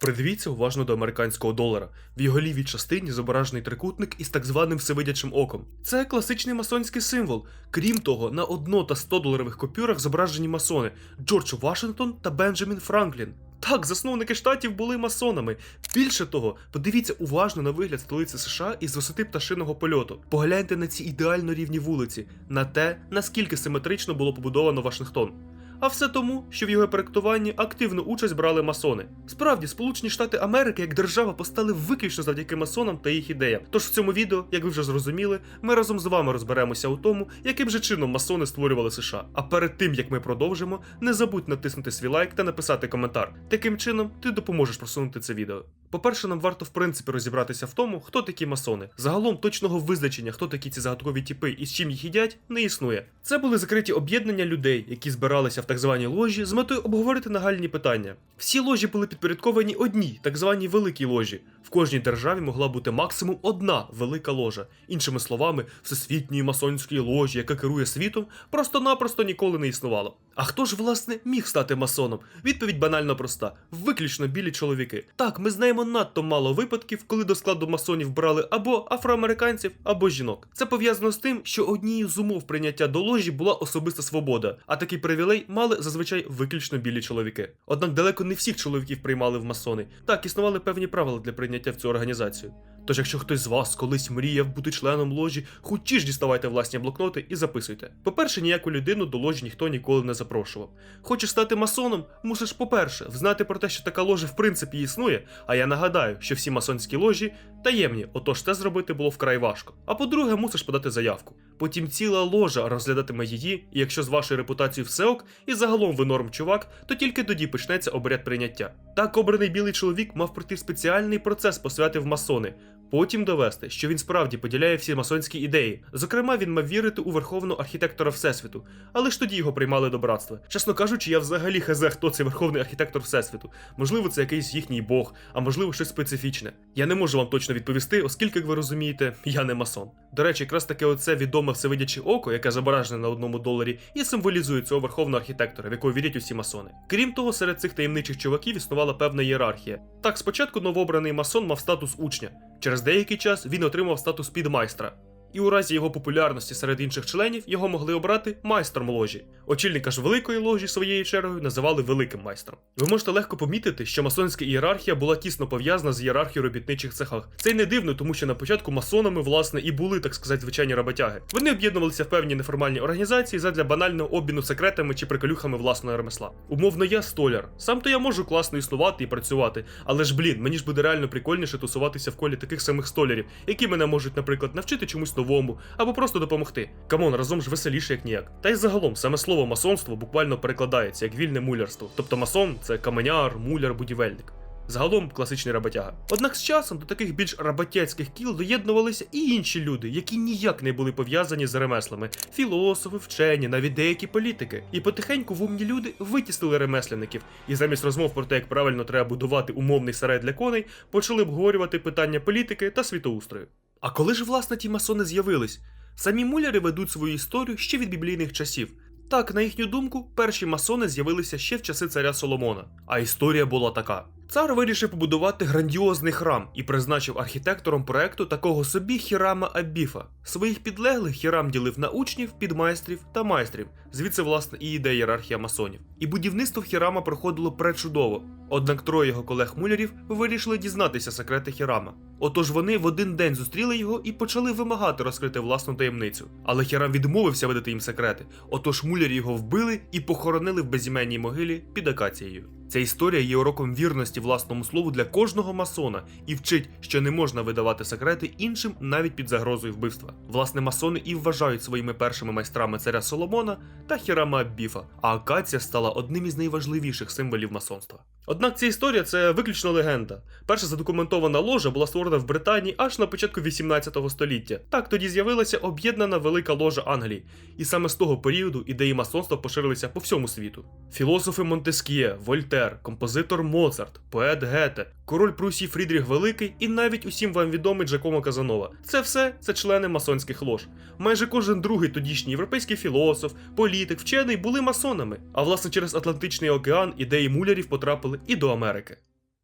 Придивіться уважно до американського долара. В його лівій частині зображений трикутник із так званим всевидячим оком. Це класичний масонський символ. Крім того, на 1 та 100 доларових купюрах зображені масони Джордж Вашингтон та Бенджамін Франклін. Так, засновники штатів були масонами. Більше того, подивіться уважно на вигляд столиці США із висоти пташиного польоту. Погляньте на ці ідеально рівні вулиці, на те, наскільки симетрично було побудовано Вашингтон. А все тому, що в його проектуванні активну участь брали масони. Справді, Сполучені Штати Америки як держава постали виключно завдяки масонам та їх ідеям. Тож в цьому відео, як ви вже зрозуміли, ми разом з вами розберемося у тому, яким же чином масони створювали США. А перед тим як ми продовжимо, не забудь натиснути свій лайк та написати коментар. Таким чином, ти допоможеш просунути це відео. По-перше, нам варто в принципі розібратися в тому, хто такі масони. Загалом точного визначення, хто такі ці загадкові тіпи і з чим їх їдять, не існує. Це були закриті об'єднання людей, які збиралися в так званій ложі з метою обговорити нагальні питання. Всі ложі були підпорядковані одній, так званій великій ложі. В кожній державі могла бути максимум одна велика ложа. Іншими словами, всесвітньої масонської ложі, яка керує світом, просто-напросто ніколи не існувало. А хто ж власне міг стати масоном? Відповідь банально проста: виключно білі чоловіки. Так, ми знаємо надто мало випадків, коли до складу масонів брали або афроамериканців, або жінок. Це пов'язано з тим, що однією з умов прийняття до ложі була особиста свобода, а такий привілей мали зазвичай виключно білі чоловіки. Однак далеко не всіх чоловіків приймали в масони. Так, існували певні правила для прийняття в цю організацію. Тож, якщо хтось з вас колись мріяв бути членом ложі, хоч ж діставайте власні блокноти і записуйте. По-перше, ніяку людину до ложі ніхто ніколи не запрошував. Хочеш стати масоном, мусиш, по-перше, взнати про те, що така ложа в принципі існує. А я нагадаю, що всі масонські ложі таємні, отож це зробити було вкрай важко. А по-друге, мусиш подати заявку. Потім ціла ложа розглядатиме її, і якщо з вашою репутацією все ок, і загалом ви норм чувак, то тільки тоді почнеться обряд прийняття. Так обраний білий чоловік мав пройти спеціальний процес посвяти в масони. Потім довести, що він справді поділяє всі масонські ідеї. Зокрема, він мав вірити у верховного архітектора Всесвіту, але ж тоді його приймали до братства. Чесно кажучи, я взагалі хазе, хто цей верховний архітектор Всесвіту. Можливо, це якийсь їхній бог, а можливо, щось специфічне. Я не можу вам точно відповісти, оскільки, як ви розумієте, я не масон. До речі, якраз таке оце відоме всевидяче око, яке зображене на одному доларі, і символізує цього верховного архітектора, в якого вірять усі масони. Крім того, серед цих таємничих чуваків існувала певна ієрархія. Так, спочатку новообраний масон мав статус учня. Через деякий час він отримав статус підмайстра. І у разі його популярності серед інших членів його могли обрати майстром ложі. Очільника ж великої ложі своєю чергою називали великим майстром. Ви можете легко помітити, що масонська ієрархія була тісно пов'язана з ієрархією робітничих цехах. Це й не дивно, тому що на початку масонами, власне, і були, так сказати, звичайні роботяги. Вони об'єднувалися в певні неформальні організації задля банального обміну секретами чи приколюхами власного ремесла. Умовно, я столяр. Сам то я можу класно існувати і працювати, але ж блін, мені ж буде реально прикольніше тусуватися в колі таких самих столярів, які мене можуть, наприклад, навчити чомусь новому або просто допомогти. Камон, разом ж веселіше як ніяк. Та й загалом саме слово масонство буквально перекладається як вільне мулярство. Тобто масон це каменяр, муляр, будівельник. Загалом класичний роботяга. Однак з часом до таких більш роботяцьких кіл доєднувалися і інші люди, які ніяк не були пов'язані з ремеслами: філософи, вчені, навіть деякі політики. І потихеньку вумні люди витіснили ремесленників, і замість розмов про те, як правильно треба будувати умовний сарай для коней, почали обговорювати питання політики та світоустрою. А коли ж власне ті масони з'явились? Самі муляри ведуть свою історію ще від біблійних часів. Так, на їхню думку, перші масони з'явилися ще в часи царя Соломона. А історія була така: цар вирішив побудувати грандіозний храм і призначив архітектором проекту такого собі Хірама Абіфа. Своїх підлеглих Хірам ділив на учнів, підмайстрів та майстрів. Звідси, власне, і йде ієрархія масонів. І будівництво Хірама проходило пречудово. Однак троє його колег-мулярів вирішили дізнатися секрети Хірама. Отож вони в один день зустріли його і почали вимагати розкрити власну таємницю. Але Хірам відмовився видати їм секрети. Отож мулярі його вбили і похоронили в безіменній могилі під акацією. Ця історія є уроком вірності власному слову для кожного масона і вчить, що не можна видавати секрети іншим навіть під загрозою вбивства. Власне, масони і вважають своїми першими майстрами царя Соломона та Хірама Аббіфа, а акація стала одним із найважливіших символів масонства. Однак ця історія це виключно легенда. Перша задокументована ложа була створена в Британії аж на початку 18 століття. Так тоді з'явилася об'єднана велика ложа Англії, і саме з того періоду ідеї масонства поширилися по всьому світу. Філософи Монтескє, Вольтер, композитор Моцарт, поет Гете, король Прусії Фрідріх Великий і навіть усім вам відомий Джакомо Казанова. Це все це члени масонських лож. Майже кожен другий тодішній європейський філософ, політик, вчений були масонами. А власне через Атлантичний океан ідеї мулярів потрапили і до Америки.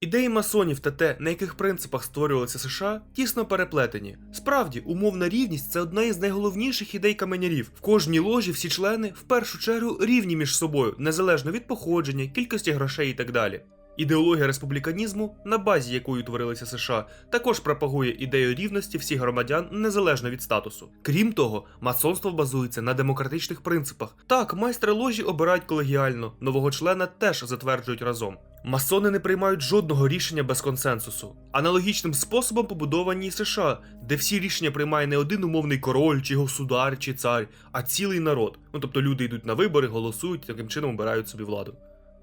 Ідеї масонів та те, на яких принципах створювалися США, тісно переплетені. Справді, умовна рівність це одна із найголовніших ідей каменярів. В кожній ложі всі члени в першу чергу рівні між собою, незалежно від походження, кількості грошей і так далі. Ідеологія республіканізму, на базі якої утворилися США, також пропагує ідею рівності всіх громадян незалежно від статусу. Крім того, масонство базується на демократичних принципах. Так, майстри ложі обирають колегіально, нового члена теж затверджують разом. Масони не приймають жодного рішення без консенсусу. Аналогічним способом побудовані США, де всі рішення приймає не один умовний король, чи государ, чи цар, а цілий народ. Ну тобто люди йдуть на вибори, голосують, таким чином обирають собі владу.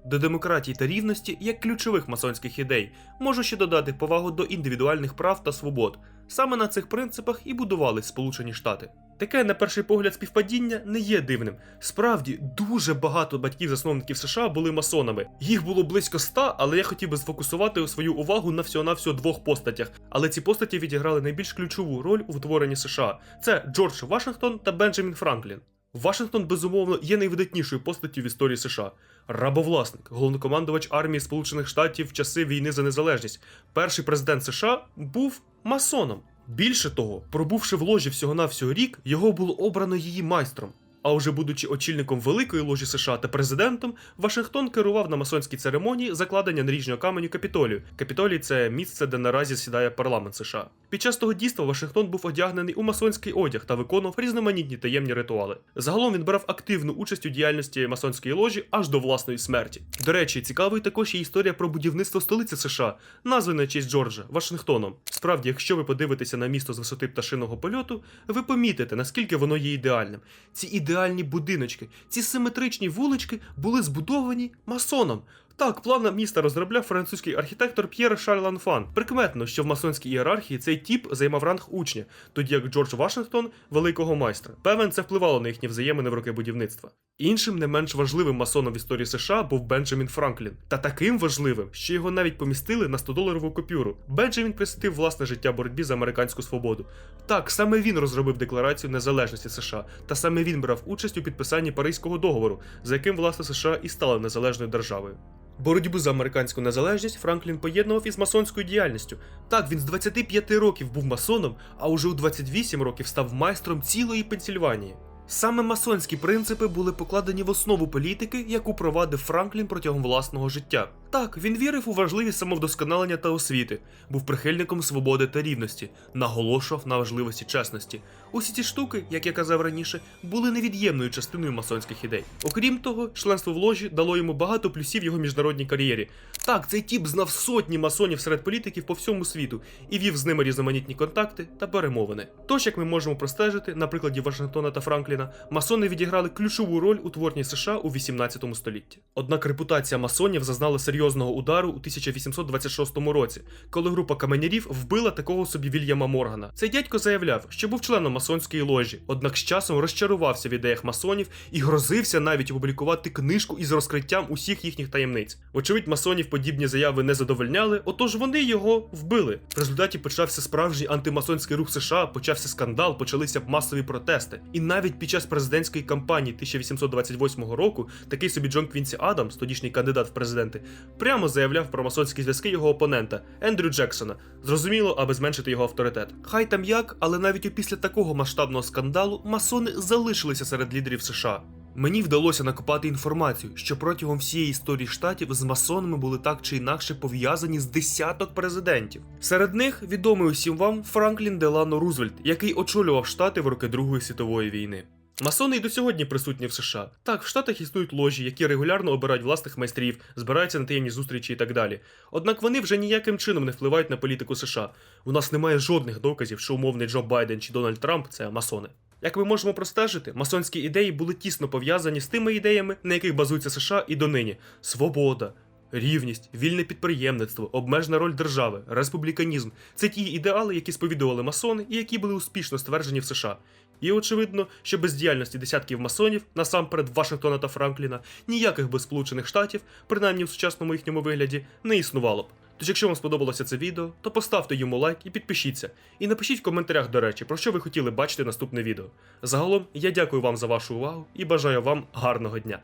До демократії та рівності, як ключових масонських ідей, можу ще додати повагу до індивідуальних прав та свобод. Саме на цих принципах і будувались Сполучені Штати. Таке, на перший погляд, співпадіння не є дивним. Справді, дуже багато батьків-засновників США були масонами. Їх було близько ста, але я хотів би сфокусувати свою увагу на всього-навсього двох постатях. Але ці постаті відіграли найбільш ключову роль у утворенні США. Це Джордж Вашингтон та Бенджамін Франклін. Вашингтон, безумовно, є найвидатнішою постаттю в історії США. Рабовласник, головнокомандувач армії Сполучених Штатів в часи війни за незалежність. Перший президент США був масоном. Більше того, пробувши в ложі всього-навсього рік, його було обрано її майстром. А вже будучи очільником великої ложі США та президентом, Вашингтон керував на масонській церемонії закладення наріжнього каменю Капітолію. Капітолій це місце, де наразі сідає парламент США. Під час того дійства Вашингтон був одягнений у масонський одяг та виконував різноманітні таємні ритуали. Загалом він брав активну участь у діяльності масонської ложі аж до власної смерті. До речі, цікавою також є історія про будівництво столиці США, названа на честь Джорджа Вашингтоном. Справді, якщо ви подивитеся на місто з висоти пташиного польоту, ви помітите, наскільки воно є ідеальним. Ці ідеальні будиночки, ці симетричні вулички були збудовані масоном. Так, план міста розробляв французький архітектор П'єр Шарль Ланфан. Прикметно, що в масонській ієрархії цей тип займав ранг учня, тоді як Джордж Вашингтон великого майстра. Певен, це впливало на їхні взаємини в роки будівництва. Іншим не менш важливим масоном в історії США був Бенджамін Франклін. Та таким важливим, що його навіть помістили на 100-доларову купюру. Бенджамін присвятив власне життя боротьбі за американську свободу. Так, саме він розробив декларацію незалежності США, та саме він брав участь у підписанні Паризького договору, за яким власне США і стала незалежною державою. Боротьбу за американську незалежність Франклін поєднував із масонською діяльністю. Так, він з 25 років був масоном, а уже у 28 років став майстром цілої Пенсільванії. Саме масонські принципи були покладені в основу політики, яку провадив Франклін протягом власного життя. Так, він вірив у важливість самовдосконалення та освіти, був прихильником свободи та рівності, наголошував на важливості чесності. Усі ці штуки, як я казав раніше, були невід'ємною частиною масонських ідей. Окрім того, членство в ложі дало йому багато плюсів його міжнародній кар'єрі. Так, цей тіп знав сотні масонів серед політиків по всьому світу і вів з ними різноманітні контакти та перемовини. Тож, як ми можемо простежити, на прикладі Вашингтона та Франкліна, масони відіграли ключову роль у творенні США у 18 столітті. Однак репутація масонів зазнала серйозного удару у 1826 році, коли група каменярів вбила такого собі Вільяма Моргана. Цей дядько заявляв, що був членом масонської ложі, однак з часом розчарувався в ідеях масонів і грозився навіть опублікувати книжку із розкриттям усіх їхніх таємниць. Вочевидь, масонів подібні заяви не задовольняли, отож вони його вбили. В результаті почався справжній антимасонський рух США, почався скандал, почалися масові протести. І навіть під час президентської кампанії 1828 року такий собі Джон Квінсі Адамс, тодішній кандидат в президенти, прямо заявляв про масонські зв'язки його опонента Ендрю Джексона. Зрозуміло, аби зменшити його авторитет. Хай там як, але навіть опісля такого масштабного скандалу масони залишилися серед лідерів США. Мені вдалося накопати інформацію, що протягом всієї історії штатів з масонами були так чи інакше пов'язані з десяток президентів. Серед них відомий усім вам Франклін Делано Рузвельт, який очолював штати в роки Другої світової війни. Масони й до сьогодні присутні в США. Так, в Штатах існують ложі, які регулярно обирають власних майстрів, збираються на таємні зустрічі і так далі. Однак вони вже ніяким чином не впливають на політику США. У нас немає жодних доказів, що умовний Джо Байден чи Дональд Трамп це масони. Як ми можемо простежити, масонські ідеї були тісно пов'язані з тими ідеями, на яких базується США і донині: свобода, рівність, вільне підприємництво, обмежена роль держави, республіканізм це ті ідеали, які сповідували масони і які були успішно стверджені в США. І очевидно, що без діяльності десятків масонів, насамперед Вашингтона та Франкліна, ніяких би Сполучених Штатів, принаймні в сучасному їхньому вигляді, не існувало б. Тож, якщо вам сподобалося це відео, то поставте йому лайк і підпишіться. І напишіть в коментарях, до речі, про що ви хотіли бачити наступне відео. Загалом, я дякую вам за вашу увагу і бажаю вам гарного дня.